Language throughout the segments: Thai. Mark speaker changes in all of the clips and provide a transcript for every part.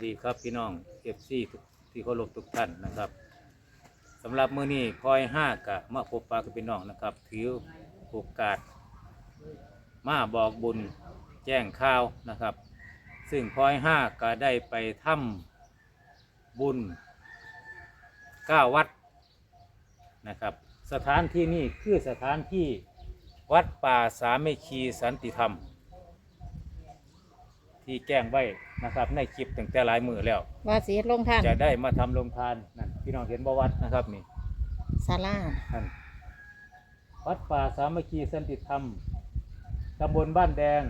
Speaker 1: สวัสดีครับพี่น้องเอฟซีที่เคารพทุกท่านนะครับสำหรับมื้อนี้พลอยห้ากะมาพบปะกับพี่น้องนะครับ ถือโอกาส มาบอกบุญแจ้งข่าวนะครับ ซึ่งพลอยห้าก็ได้ไปทำบุญก้าวัดนะครับ สถานที่นี้คือสถานที่วัดป่าสามัคคีสันติธรรม ที่แจ้งไว้นะครับ ในคลิปตั้งแต่หลายมือแล้ว
Speaker 2: ว่าสีลงท่าน
Speaker 1: จะได้มาทำโรงทานนั่นพี่น้องเห็นบวัดนะครับนี่
Speaker 2: ศาลา
Speaker 1: ท่านวัดป่าสามัคคีสันติธรรมตำบลบ้านแดง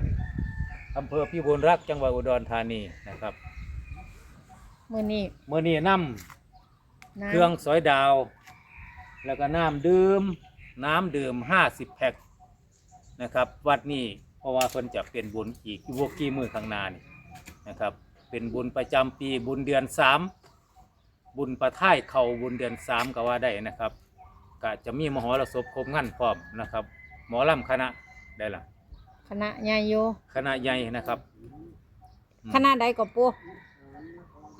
Speaker 1: อำเภอพิบูลรักษ์จังหวัดอุดรธานีนะครับ
Speaker 2: มือนี้
Speaker 1: เมื่อนี้น
Speaker 2: น้ำ
Speaker 1: เครื่องสอยดาว แล้วก็น้ำดื่ม น้ำดื่มห้าสิบแพ็คนะครับ วัดนี้ เพราะว่าเพิ่นจะเป็นบุญอีกวกกี่มือข้างหน้านี่นะครับ เป็นบุญประจำปีบุญเดือนสามบุญประท่ายเข่าบุญเดือนสามก็ว่าได้นะครับก็จะมีมหรสพครบงั้นพร้อมนะครับ หมอลำคณะได้ละำ
Speaker 2: คณะใหญ่โย
Speaker 1: คณะใหญ่นะครับอืม
Speaker 2: คณะใดก็ปู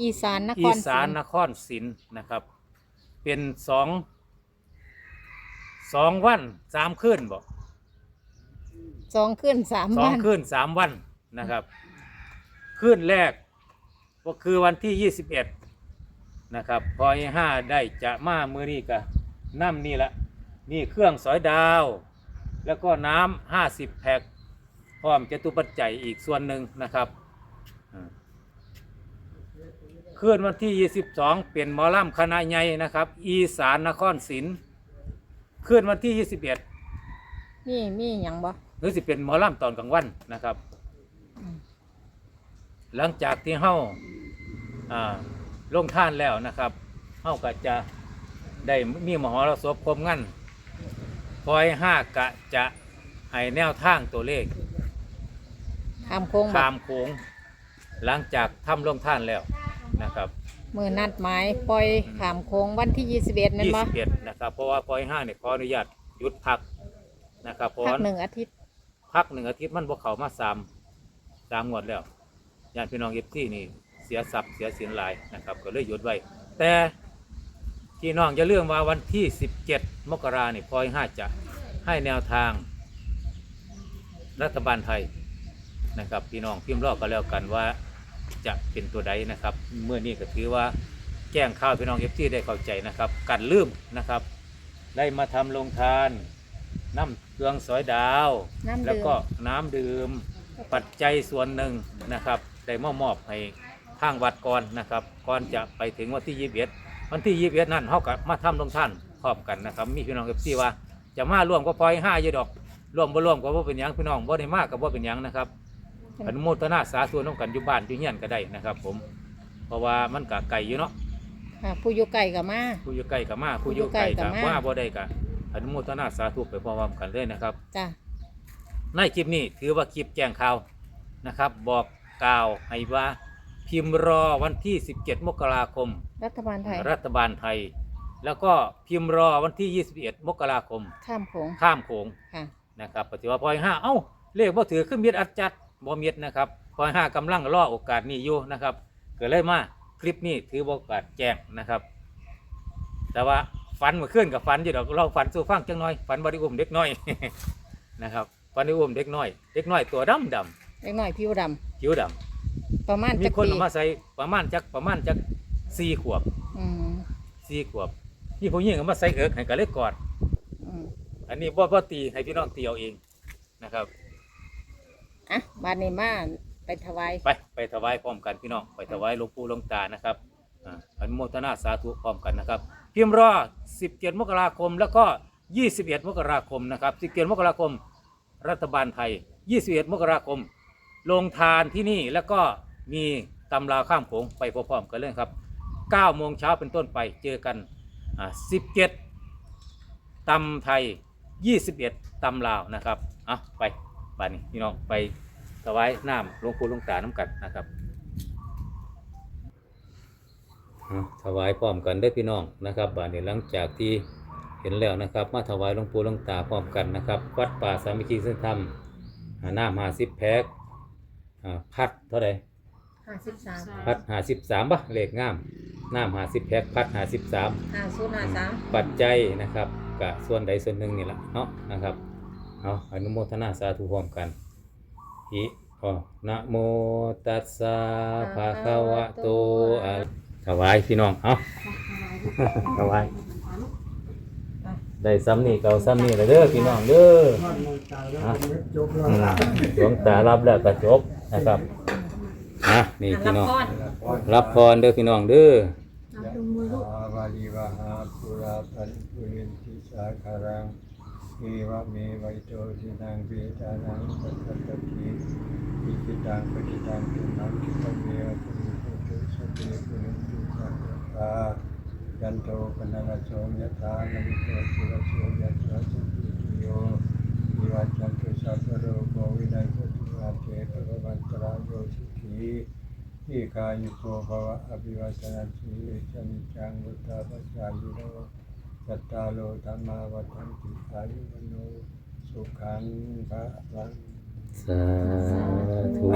Speaker 2: อีสานนค
Speaker 1: อี
Speaker 2: ร
Speaker 1: สาน
Speaker 2: ศรี
Speaker 1: นครศรีนะครับ เป็นสองสองวันสามคืนบอก
Speaker 2: สองขึ้นสาม
Speaker 1: สอง
Speaker 2: วัน
Speaker 1: คืนสามวันนะครับคืนแรกก็คือวันที่ยี่สิบเอ็ดนะครับพอยห้าได้จะมามือนี่กะน้ำนี่ละนี่เครื่องสอยดาว แล้วก็น้ำห้าสิบแพ็คพร้อมจตุปัจจัยอีกส่วนหนึ่งนะครับอ่าคืนวันที่ 22 เป็นหมอลำคณะใหญ่นะครับ อีสานนครศรีคืนวันที่ 21
Speaker 2: มีมีอย่างบ่
Speaker 1: หรือสิเป็นหมอลำตอนกลางวันนะครับ
Speaker 2: อืม
Speaker 1: หลังจากที่เฮาอ่าลงท่านแล้วนะครับเฮาก็จะได้มีมหรสพคมงั้นพอยห้ากะจะให้แนวทางตัวเลข
Speaker 2: ข้ามโค้งบ่
Speaker 1: ข้ามโค้งหลังจากทำลงท่านแล้วนะครับ
Speaker 2: มือนัดหมายปล่อยขามโค้งวันที่ยี่สิบเอ็ดนั่นบ่
Speaker 1: 21นะครับ เพราะว่าพอยห้าเนี่ยขออนุญาตหยุดพักนะครับเพราะ
Speaker 2: พัก
Speaker 1: ว่า
Speaker 2: หนึ่งอาทิตย์
Speaker 1: พักหนึ่งอาทิตย์มันบวเขามาสามสามงวดแล้วญาติพี่น้องเอฟซีนี่เสียทรัพย์เสียสินหลายนะครับ ก็เลยหยุดไว้ แต่พี่น้องจะเรื่องว่าวันที่ 17 มกราเนี่ยพอยห้าจะให้แนวทาง รัฐบาลไทยนะครับ พี่น้องพิมพ์รอบก็แล้วกันว่าจะเป็นตัวใดนะครับ เมื่อนี้ก็ถือว่าแจ้งข่าวพี่น้องเอฟซีได้เข้าใจนะครับ กันลืมนะครับ ได้มาทำลงทานน้ำ เครื่องสอยดาว
Speaker 2: น้ำ
Speaker 1: แล้ว
Speaker 2: ดื่ม
Speaker 1: ก็น้ำดื่ม ปัจจัยส่วนหนึ่งนะครับได้มอบมอบให้ทางวัดก่อนนะครับก่อนจะไปถึงวันที่ยี่สิบเอ็ดวันที่ยี่สิบเอ็ดนั่นเขากับมาทำลงท่านพร้อมกันนะครับ มีพี่น้องเอฟซีว่า จะมาร่วมก็พลอยห้าอยู่ดอกร่วมบ่ร่วมก็บ่เป็นหยังพี่น้องบ่ได้มากก็บ่เป็นหยังนะครับอนุโมทนาสาธุน้องกันอยู่บ้านอยู่เฮียนก็ได้นะครับ ผม เพราะว่ามันกะไก่อยู่เนาะ
Speaker 2: ค่ะผู้อยู่ไกลกับมา
Speaker 1: ผู้อยู่ใกล้กับมาผู้อยู่ไกลกับมาบ่ได้กะ อนุโมทนาสาธุไปพร้อมๆกันเลยนะครับ
Speaker 2: จ้ะ
Speaker 1: ในคลิปนี้ถือว่าคลิปแจ้งข่าวนะครับ บอกกล่าวให้ว่าพิมพ์รอวันที่ 17 มกราคม
Speaker 2: รัฐบาลไทย
Speaker 1: รัฐบาลไทย แล้วก็พิมพ์รอวันที่ 21 มกราคม
Speaker 2: ข้ามโค้ง
Speaker 1: ข้ามโขง
Speaker 2: ค่ะ
Speaker 1: นะครับปฏิวัติพอยห้าเอ้าเลขบ่ถือขึ้นเมียดอัดจัดบ่เมียดนะครับพอยห้ากำลังรอโอกาสนี้อยู่นะครับ เกิดเลยมาคลิปนี้ถือว่าโอกาสแจ้งนะครับ แต่ว่า ฝันเมื่อคืนกับฝันอยู่ดอกเราฝันสู่ฟังจังน้อยฝันบริอุ้มเด็กน้อย นะครับฝันบริอุ้มเด็กน้อย เด็กน้อยตัวดำด
Speaker 2: เล็กน้อยผิวดำ
Speaker 1: ผิวดำ
Speaker 2: ประมาณำ
Speaker 1: มี
Speaker 2: จัก
Speaker 1: คน
Speaker 2: ปี
Speaker 1: เอามาใส่ประมาณจักประมาณจักสี่ขวบ
Speaker 2: อืม
Speaker 1: สี่ขวบนี่ผู้หญิงเอามาใส่เอิกให้กันเลยกอด
Speaker 2: อืม
Speaker 1: อันนี้บ่บ่ตีให้พี่น้องตีเอาเองนะครับ
Speaker 2: อะบานนี้มาไปถวาย
Speaker 1: ไปไปถวายพร้อมกันพี่น้องไปถวายหลวงปู่หลวงตานะครับอ่าอนุโมทนาสาธุพร้อมกันนะครับ พิมพ์รอ 17 มกราคม แล้วก็ 21 มกราคมนะครับ 17 มกราคม รัฐบาลไทย 21 มกราคม ลงทานที่นี่แล้วก็มีตำราข้ามโขงไปพร้อมๆกันเลยครับ 9 โมงเช้าเป็นต้นไปเจอกัน 17ตำไทย 21ตำลาวนะครับอะไปบ้านนี้พี่น้องไปถวายน้ำหลวงปู่หลวงตาน้ำกันนะครับอะ ถวายพร้อมกันได้อพี่น้องนะครับบ้านนี้หลังจากที่เห็นแล้วนะครับ มาถวายหลวงปู่หลวงตาพร้อมกันนะครับ วัดป่าสามัคคีสันธรรมอ่าน้ำหาสิบแพ็คอ่าพัดเท่าไหร่
Speaker 2: ห้าสิบสาม
Speaker 1: พัดหาสิบสามป่ะเลขงามน้ำหาสิบแพ็คพัดหาสิบสาม
Speaker 2: ห้าศูนย์ห้าสาม
Speaker 1: ปัจจัยนะครับกะส่วนใดส่วนหนึ่งนี่แหละเนาะนะครับเอาอนุโมทนาสาธุพร้อมกันอิอ๋อนะโมตัสสะภะคะวะโตอะถ วายพี่น้อง เอาถวาย ได้ซ้ำนี่เก่าซ้ำนี่เลยเด้อพี่น้องเด้ออะอืมหลวงตารับแล้วก็จบนะครับอะนี่พี่น้อง รับพรเด้อพี่น้องเด้อ
Speaker 3: อาบาลีวะหาปุราปันปุเรนติสาคารังเอวะเมวัยโตทินังเวทานังปัสสะติอิจิตังปฏิตังตุนังคิปะเมวะตุมิโตตุสะเปปุเรนติสังกปา ยันโตปนัสโสยะถามณิโตติรโสยะถาสัพพิติโยวิวัจันตุสัพโรโควินัยโกตุอาเทภะวันตรายโยสุขีที่กายุโกภวะอภิวัตนาสีเลชนิจังวุฒาปัสสายุโนจัตตาโลธรรมาวัฏันติอายุวโนสุขังพระลัง
Speaker 1: สาธุ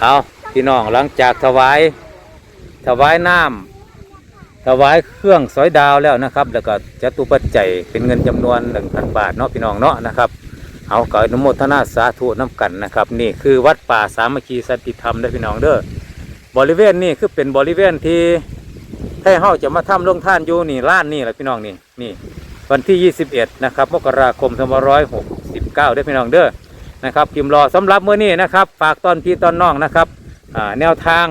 Speaker 1: เอาพี่น้องหลังจากถวาย ถวายน้ำ ถวายเครื่องสอยดาวแล้วนะครับ แล้วก็จตุปัจจัยเป็นเงินจำนวนหนึ่งพันบาทเนาะพี่น้องเนาะนะครับ เอาก็อนุโมทนาสาธุน้ำกันนะครับ นี่คือวัดป่าสามัคคีสันติธรรมเด้พี่น้องเด้อบริเวณนี้คือเป็นบริเวณที่ให้เฮาจะมาทำลงท่านอยู่นี่ล้านนี่แหละพี่น้องนี่นี่ วันที่ 21 นะครับมกราคม2569เด้พี่น้องเด้อนะครับพิมพ์รอสำหรับเมื้อนี้นะครับฝากตอนพี่ตอนน้องนะครับแนวทาง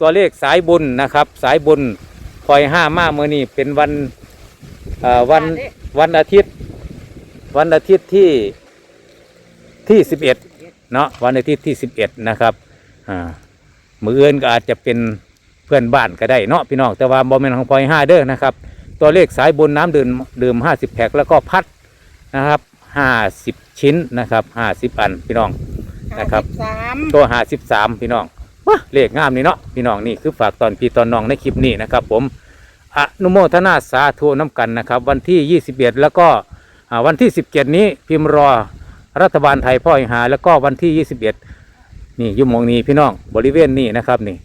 Speaker 1: ตัวเลขสายบุญนะครับ สายบุญ คอยห้ามามื้อนี้เป็นวันอ่าวันวันอาทิตย์ วันอาทิตย์ที่ที่11เนาะวันอาทิตย์ที่11นะครับอ่ามืออื่นก็อาจจะเป็นเพื่อนบ้านก็ได้เนาะพี่น้องแต่ว่าบอมเมนของพลอยห้าเด้อนะครับ ตัวเลขสายบุญน้ำดื่มดื่มห้าสิบแพ็คแล้วก็พัดนะครับห้าสิบชิ้นนะครับห้าสิบอันพี่น้องนะครับ
Speaker 2: สาม
Speaker 1: ตัวห้าสิบสามพี่น้อง ว้าเลขงามนี่เนาะพี่น้องนี่คือฝากตอนพี่ตอนน้องในคลิปนี้นะครับ ผมอนุโมทนาสาธุน้ำกันนะครับ วันที่ยี่สิบเอ็ดแล้วก็วันที่สิบเจ็ดนี้พิมพ์รอรัฐบาลไทยพ่อหา แล้วก็วันที่ยี่สิบเอ็ดนี่ยุ่มองนี้พี่น้องบริเวณนี้นะครับนี่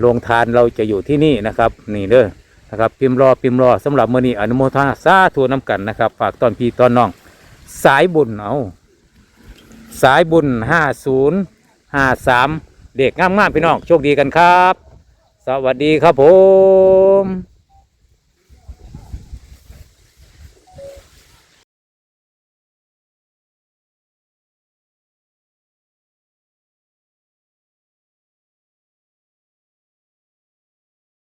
Speaker 1: โรงทานเราจะอยู่ที่นี่นะครับ นี่เด้อนะครับพิมพ์รอพิมพ์รอสำหรับมื้อนี้อนุโมทนาสาธุน้ำกันนะครับ ฝากตอนพี่ตอนน้อง สายบุญเอาสายบุญห้าศูนย์ห้าสาม เด็กงามๆพี่น้องโชคดีกันครับ สวัสดีครับผม